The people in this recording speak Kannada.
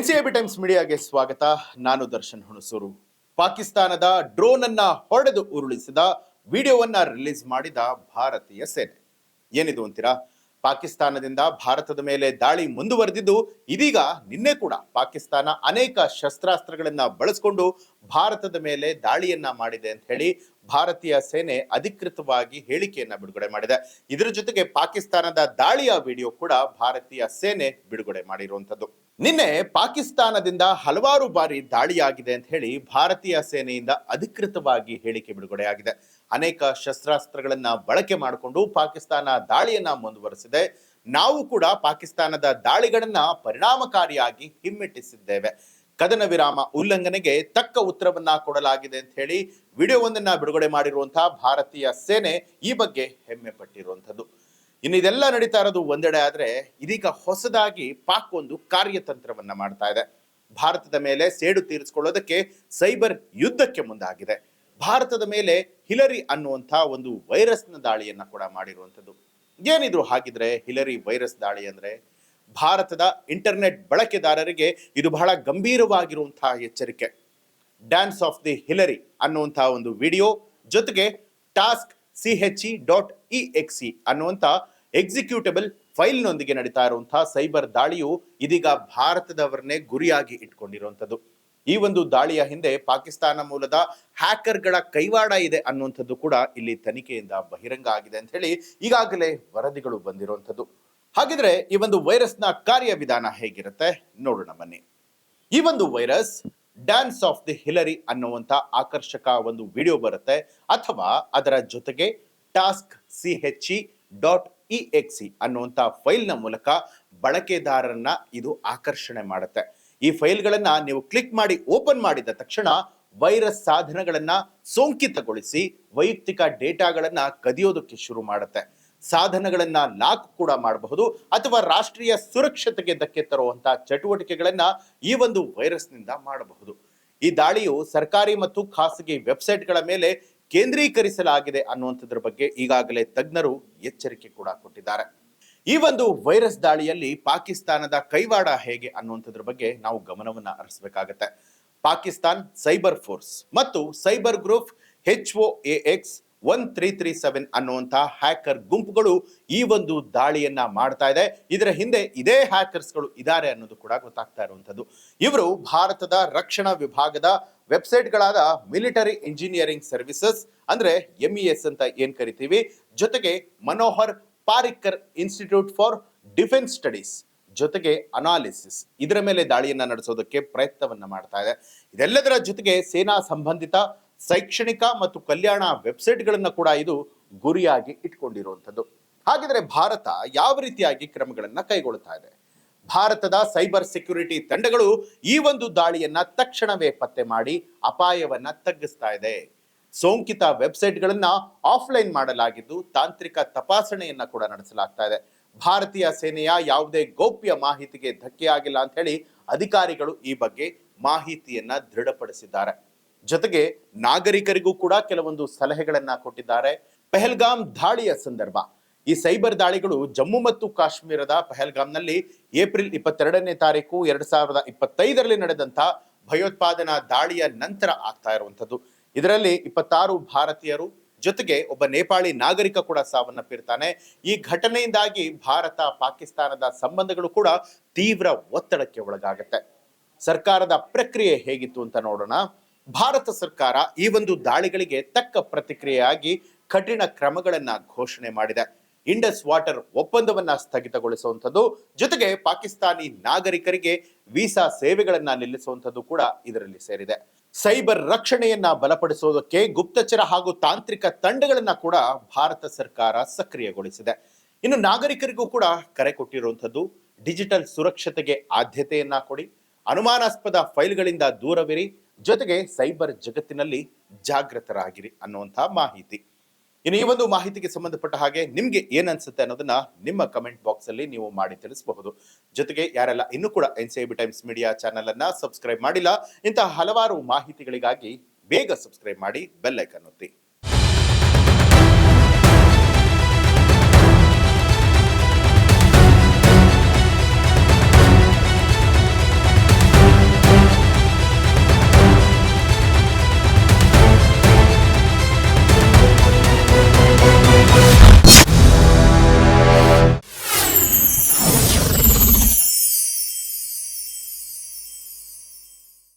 ಬಿ ಟೈಮ್ಸ್ ಮೀಡಿಯಾಗೆ ಸ್ವಾಗತ. ನಾನು ದರ್ಶನ್ ಹುಣಸೂರು. ಪಾಕಿಸ್ತಾನದ ಡ್ರೋನ್ ಅನ್ನ ಹೊಡೆದು ಉರುಳಿಸಿದ ವಿಡಿಯೋವನ್ನ ರಿಲೀಸ್ ಮಾಡಿದ ಭಾರತೀಯ ಸೇನೆ. ಏನಿದು ಅಂತೀರಾ? ಪಾಕಿಸ್ತಾನದಿಂದ ಭಾರತದ ಮೇಲೆ ದಾಳಿ ಮುಂದುವರೆದಿದ್ದು ಇದೀಗ ನಿನ್ನೆ ಕೂಡ ಪಾಕಿಸ್ತಾನ ಅನೇಕ ಶಸ್ತ್ರಾಸ್ತ್ರಗಳನ್ನ ಬಳಸಿಕೊಂಡು ಭಾರತದ ಮೇಲೆ ದಾಳಿಯನ್ನ ಮಾಡಿದೆ ಅಂತ ಹೇಳಿ ಭಾರತೀಯ ಸೇನೆ ಅಧಿಕೃತವಾಗಿ ಹೇಳಿಕೆಯನ್ನ ಬಿಡುಗಡೆ ಮಾಡಿದೆ. ಇದರ ಜೊತೆಗೆ ಪಾಕಿಸ್ತಾನದ ದಾಳಿಯ ವಿಡಿಯೋ ಕೂಡ ಭಾರತೀಯ ಸೇನೆ ಬಿಡುಗಡೆ ಮಾಡಿರುವಂತದ್ದು ನಿನ್ನೆ ಪಾಕಿಸ್ತಾನದಿಂದ ಹಲವಾರು ಬಾರಿ ದಾಳಿಯಾಗಿದೆ ಅಂತ ಹೇಳಿ ಭಾರತೀಯ ಸೇನೆಯಿಂದ ಅಧಿಕೃತವಾಗಿ ಹೇಳಿಕೆ ಬಿಡುಗಡೆಯಾಗಿದೆ. ಅನೇಕ ಶಸ್ತ್ರಾಸ್ತ್ರಗಳನ್ನ ಬಳಕೆ ಮಾಡಿಕೊಂಡು ಪಾಕಿಸ್ತಾನ ದಾಳಿಯನ್ನ ಮುಂದುವರೆಸಿದೆ. ನಾವು ಕೂಡ ಪಾಕಿಸ್ತಾನದ ದಾಳಿಗಳನ್ನ ಪರಿಣಾಮಕಾರಿಯಾಗಿ ಹಿಮ್ಮೆಟ್ಟಿಸಿದ್ದೇವೆ. ಕದನ ವಿರಾಮ ಉಲ್ಲಂಘನೆಗೆ ತಕ್ಕ ಉತ್ತರವನ್ನ ಕೊಡಲಾಗಿದೆ ಅಂತ ಹೇಳಿ ವಿಡಿಯೋವೊಂದನ್ನ ಬಿಡುಗಡೆ ಮಾಡಿರುವಂತಹ ಭಾರತೀಯ ಸೇನೆ ಈ ಬಗ್ಗೆ ಹೆಮ್ಮೆ ಪಟ್ಟಿರುವಂತದ್ದು ಇನ್ನು ಇದೆಲ್ಲ ನಡೀತಾ ಇರೋದು ಒಂದೆಡೆ ಆದ್ರೆ ಇದೀಗ ಹೊಸದಾಗಿ ಪಾಕ್ ಒಂದು ಕಾರ್ಯತಂತ್ರವನ್ನ ಮಾಡ್ತಾ ಇದೆ. ಭಾರತದ ಮೇಲೆ ಸೇಡು ತೀರಿಸಿಕೊಳ್ಳೋದಕ್ಕೆ ಸೈಬರ್ ಯುದ್ಧಕ್ಕೆ ಮುಂದಾಗಿದೆ. ಭಾರತದ ಮೇಲೆ ಹಿಲರಿ ಅನ್ನುವಂಥ ಒಂದು ವೈರಸ್ನ ದಾಳಿಯನ್ನ ಕೂಡ ಮಾಡಿರುವಂಥದ್ದು. ಏನಿದ್ರು ಹಾಗಿದ್ರೆ ಹಿಲರಿ ವೈರಸ್ ದಾಳಿ ಅಂದ್ರೆ ಭಾರತದ ಇಂಟರ್ನೆಟ್ ಬಳಕೆದಾರರಿಗೆ ಇದು ಬಹಳ ಗಂಭೀರವಾಗಿರುವಂತಹ ಎಚ್ಚರಿಕೆ. ಡ್ಯಾನ್ಸ್ ಆಫ್ ದಿ ಹಿಲರಿ ಅನ್ನುವಂತಹ ಒಂದು ವಿಡಿಯೋ, ಜೊತೆಗೆ task C H E dot E X E ಅನ್ನುವಂಥ ಎಕ್ಸಿಕ್ಯೂಟಬಲ್ ಫೈಲ್ನೊಂದಿಗೆ ನಡೀತಾ ಇರುವಂತಹ ಸೈಬರ್ ದಾಳಿಯು ಇದೀಗ ಭಾರತದವರನ್ನೇ ಗುರಿಯಾಗಿ ಇಟ್ಕೊಂಡಿರುವಂಥದ್ದು. ಈ ಒಂದು ದಾಳಿಯ ಹಿಂದೆ ಪಾಕಿಸ್ತಾನ ಮೂಲದ ಹ್ಯಾಕರ್ಗಳ ಕೈವಾಡ ಇದೆ ಅನ್ನುವಂಥದ್ದು ಕೂಡ ಇಲ್ಲಿ ತನಿಖೆಯಿಂದ ಬಹಿರಂಗ ಆಗಿದೆ ಅಂತ ಹೇಳಿ ಈಗಾಗಲೇ ವರದಿಗಳು ಬಂದಿರುವಂಥದ್ದು. ಹಾಗಿದ್ರೆ ಈ ಒಂದು ವೈರಸ್ನ ಕಾರ್ಯವಿಧಾನ ಹೇಗಿರುತ್ತೆ? ನೋಡೋಣ ಬನ್ನಿ. ಈ ಒಂದು virus dance of the Hillary ಅನ್ನುವಂತ ಆಕರ್ಷಕ ಒಂದು ವಿಡಿಯೋ ಬರುತ್ತೆ. ಅಥವಾ ಅದರ ಜೊತೆಗೆ task C H E dot E X C ಅನ್ನುವಂತ ಫೈಲ್ನ ಮೂಲಕ ಬಳಕೆದಾರರನ್ನ ಇದು ಆಕರ್ಷಣೆ ಮಾಡುತ್ತೆ. ಈ ಫೈಲ್ಗಳನ್ನ ನೀವು ಕ್ಲಿಕ್ ಮಾಡಿ ಓಪನ್ ಮಾಡಿದ ತಕ್ಷಣ ವೈರಸ್ ಸಾಧನಗಳನ್ನ ಸೋಂಕಿತಗೊಳಿಸಿ ವೈಯಕ್ತಿಕ ಡೇಟಾಗಳನ್ನ ಕದಿಯೋದಕ್ಕೆ ಶುರು ಮಾಡುತ್ತೆ. ಸಾಧನಗಳನ್ನ ಲಾಕ್ ಕೂಡ ಮಾಡಬಹುದು ಅಥವಾ ರಾಷ್ಟ್ರೀಯ ಸುರಕ್ಷತೆಗೆ ಧಕ್ಕೆ ತರುವಂತಹ ಚಟುವಟಿಕೆಗಳನ್ನ ಈ ಒಂದು ವೈರಸ್ನಿಂದ ಮಾಡಬಹುದು. ಈ ದಾಳಿಯು ಸರ್ಕಾರಿ ಮತ್ತು ಖಾಸಗಿ ವೆಬ್ಸೈಟ್ಗಳ ಮೇಲೆ ಕೇಂದ್ರೀಕರಿಸಲಾಗಿದೆ ಅನ್ನುವಂಥದ್ರ ಬಗ್ಗೆ ಈಗಾಗಲೇ ತಜ್ಞರು ಎಚ್ಚರಿಕೆ ಕೂಡ ಕೊಟ್ಟಿದ್ದಾರೆ. ಈ ಒಂದು ವೈರಸ್ ದಾಳಿಯಲ್ಲಿ ಪಾಕಿಸ್ತಾನದ ಕೈವಾಡ ಹೇಗೆ ಅನ್ನುವಂಥದ್ರ ಬಗ್ಗೆ ನಾವು ಗಮನವನ್ನ ಹರಿಸಬೇಕಾಗತ್ತೆ. ಪಾಕಿಸ್ತಾನ್ ಸೈಬರ್ ಫೋರ್ಸ್ ಮತ್ತು cyber group H O A X one three three seven ಅನ್ನುವಂತಹ ಹ್ಯಾಕರ್ ಗುಂಪುಗಳು ಈ ಒಂದು ದಾಳಿಯನ್ನ ಮಾಡ್ತಾ ಇದೆ. ಇದರ ಹಿಂದೆ ಇದೇ ಹ್ಯಾಕರ್ಸ್ಗಳು ಇದ್ದಾರೆ ಅನ್ನೋದು ಕೂಡ ಗೊತ್ತಾಗ್ತಾ ಇರುವಂಥದ್ದು. ಇವರು ಭಾರತದ ರಕ್ಷಣಾ ವಿಭಾಗದ ವೆಬ್ಸೈಟ್ಗಳಾದ ಮಿಲಿಟರಿ ಇಂಜಿನಿಯರಿಂಗ್ ಸರ್ವಿಸಸ್ ಅಂದ್ರೆ ಎಂಇಎಸ್ ಅಂತ ಏನ್ ಕರಿತೀವಿ? ಜೊತೆಗೆ Manohar Parrikar institute for defence studies ಜೊತೆಗೆ ಅನಾಲಿಸಿಸ್ ಇದರ ಮೇಲೆ ದಾಳಿಯನ್ನ ನಡೆಸೋದಕ್ಕೆ ಪ್ರಯತ್ನವನ್ನ ಮಾಡ್ತಾ ಇದೆ. ಇದೆಲ್ಲದರ ಜೊತೆಗೆ ಸೇನಾ ಸಂಬಂಧಿತ ಶೈಕ್ಷಣಿಕ ಮತ್ತು ಕಲ್ಯಾಣ ವೆಬ್ಸೈಟ್ಗಳನ್ನು ಕೂಡ ಇದು ಗುರಿಯಾಗಿ ಇಟ್ಕೊಂಡಿರುವಂಥದ್ದು. ಹಾಗಿದ್ರೆ ಭಾರತ ಯಾವ ರೀತಿಯಾಗಿ ಕ್ರಮಗಳನ್ನು ಕೈಗೊಳ್ತಾ ಇದೆ? ಭಾರತದ ಸೈಬರ್ ಸೆಕ್ಯೂರಿಟಿ ತಂಡಗಳು ಈ ಒಂದು ದಾಳಿಯನ್ನ ತಕ್ಷಣವೇ ಪತ್ತೆ ಮಾಡಿ ಅಪಾಯವನ್ನ ತಗ್ಗಿಸ್ತಾ ಇದೆ. ಸೋಂಕಿತ ವೆಬ್ಸೈಟ್ಗಳನ್ನ ಆಫ್ಲೈನ್ ಮಾಡಲಾಗಿದ್ದು ತಾಂತ್ರಿಕ ತಪಾಸಣೆಯನ್ನ ಕೂಡ ನಡೆಸಲಾಗ್ತಾ ಇದೆ. ಭಾರತೀಯ ಸೇನೆಯ ಯಾವುದೇ ಗೌಪ್ಯ ಮಾಹಿತಿಗೆ ಧಕ್ಕೆಯಾಗಿಲ್ಲ ಅಂತ ಹೇಳಿ ಅಧಿಕಾರಿಗಳು ಈ ಬಗ್ಗೆ ಮಾಹಿತಿಯನ್ನ ದೃಢಪಡಿಸಿದ್ದಾರೆ. ಜೊತೆಗೆ ನಾಗರಿಕರಿಗೂ ಕೂಡ ಕೆಲವೊಂದು ಸಲಹೆಗಳನ್ನ ಕೊಟ್ಟಿದ್ದಾರೆ. ಪೆಹಲ್ಗಾಮ್ ದಾಳಿಯ ಸಂದರ್ಭ. ಈ ಸೈಬರ್ ದಾಳಿಗಳು ಜಮ್ಮು ಮತ್ತು ಕಾಶ್ಮೀರದ ಪೆಹಲ್ಗಾಮ್ನಲ್ಲಿ ಏಪ್ರಿಲ್ ಇಪ್ಪತ್ತೆರಡನೇ ತಾರೀಕು ಎರಡ್ ಸಾವಿರದ ಇಪ್ಪತ್ತೈದರಲ್ಲಿ ನಡೆದಂತ ಭಯೋತ್ಪಾದನಾ ದಾಳಿಯ ನಂತರ ಆಗ್ತಾ ಇರುವಂತದ್ದು ಇದರಲ್ಲಿ ಇಪ್ಪತ್ತಾರು ಭಾರತೀಯರು ಜೊತೆಗೆ ಒಬ್ಬ ನೇಪಾಳಿ ನಾಗರಿಕ ಕೂಡ ಸಾವನ್ನಪ್ಪಿರ್ತಾನೆ. ಈ ಘಟನೆಯಿಂದಾಗಿ ಭಾರತ, ಪಾಕಿಸ್ತಾನದ ಸಂಬಂಧಗಳು ಕೂಡ ತೀವ್ರ ಒತ್ತಡಕ್ಕೆ ಒಳಗಾಗುತ್ತೆ. ಸರ್ಕಾರದ ಪ್ರಕ್ರಿಯೆ ಹೇಗಿತ್ತು ಅಂತ ನೋಡೋಣ. ಭಾರತ ಸರ್ಕಾರ ಈ ಒಂದು ದಾಳಿಗಳಿಗೆ ತಕ್ಕ ಪ್ರತಿಕ್ರಿಯೆಯಾಗಿ ಕಠಿಣ ಕ್ರಮಗಳನ್ನು ಘೋಷಣೆ ಮಾಡಿದೆ. ಇಂಡಸ್ ವಾಟರ್ ಒಪ್ಪಂದವನ್ನ ಸ್ಥಗಿತಗೊಳಿಸುವಂಥದ್ದು, ಜೊತೆಗೆ ಪಾಕಿಸ್ತಾನಿ ನಾಗರಿಕರಿಗೆ ವೀಸಾ ಸೇವೆಗಳನ್ನ ನಿಲ್ಲಿಸುವಂಥದ್ದು ಕೂಡ ಇದರಲ್ಲಿ ಸೇರಿದೆ. ಸೈಬರ್ ರಕ್ಷಣೆಯನ್ನ ಬಲಪಡಿಸುವುದಕ್ಕೆ ಗುಪ್ತಚರ ಹಾಗೂ ತಾಂತ್ರಿಕ ತಂಡಗಳನ್ನ ಕೂಡ ಭಾರತ ಸರ್ಕಾರ ಸಕ್ರಿಯಗೊಳಿಸಿದೆ. ಇನ್ನು ನಾಗರಿಕರಿಗೂ ಕೂಡ ಕರೆ ಕೊಟ್ಟಿರುವಂಥದ್ದು, ಡಿಜಿಟಲ್ ಸುರಕ್ಷತೆಗೆ ಆದ್ಯತೆಯನ್ನ ಕೊಡಿ, ಅನುಮಾನಾಸ್ಪದ ಫೈಲ್ಗಳಿಂದ ದೂರವಿರಿ ಜೊತೆಗೆ ಸೈಬರ್ ಜಗತ್ತಿನಲ್ಲಿ ಜಾಗೃತರಾಗಿರಿ ಅನ್ನುವಂತಹ ಮಾಹಿತಿ. ಇನ್ನು ಈ ಒಂದು ಮಾಹಿತಿಗೆ ಸಂಬಂಧಪಟ್ಟ ಹಾಗೆ ನಿಮ್ಗೆ ಏನ್ ಅನ್ಸುತ್ತೆ ಅನ್ನೋದನ್ನ ನಿಮ್ಮ ಕಮೆಂಟ್ ಬಾಕ್ಸ್ ಅಲ್ಲಿ ನೀವು ಮಾಡಿ ತಿಳಿಸಬಹುದು. ಜೊತೆಗೆ ಯಾರೆಲ್ಲ ಇನ್ನೂ ಕೂಡ N C B Times media channel ಅನ್ನ ಸಬ್ಸ್ಕ್ರೈಬ್ ಮಾಡಿಲ್ಲ, ಇಂತಹ ಹಲವಾರು ಮಾಹಿತಿಗಳಿಗಾಗಿ ಬೇಗ ಸಬ್ಸ್ಕ್ರೈಬ್ ಮಾಡಿ ಬೆಲ್ ಒತ್ತಿ.